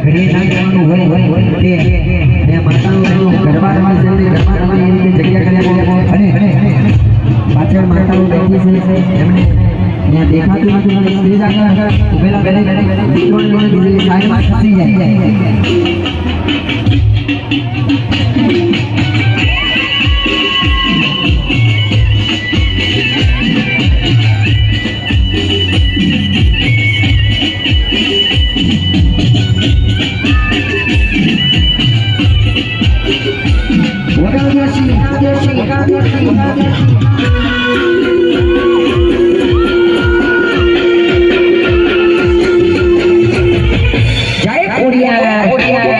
ઘરે ના જવાનું હોય તે માતાઓનું ઘરવાળમાં ऑफिसर से मैं देखा कि मतलब स्टेज आकर पहला पहले थोड़े थोड़े दूरी के साइड में फंसी जाए Thank you.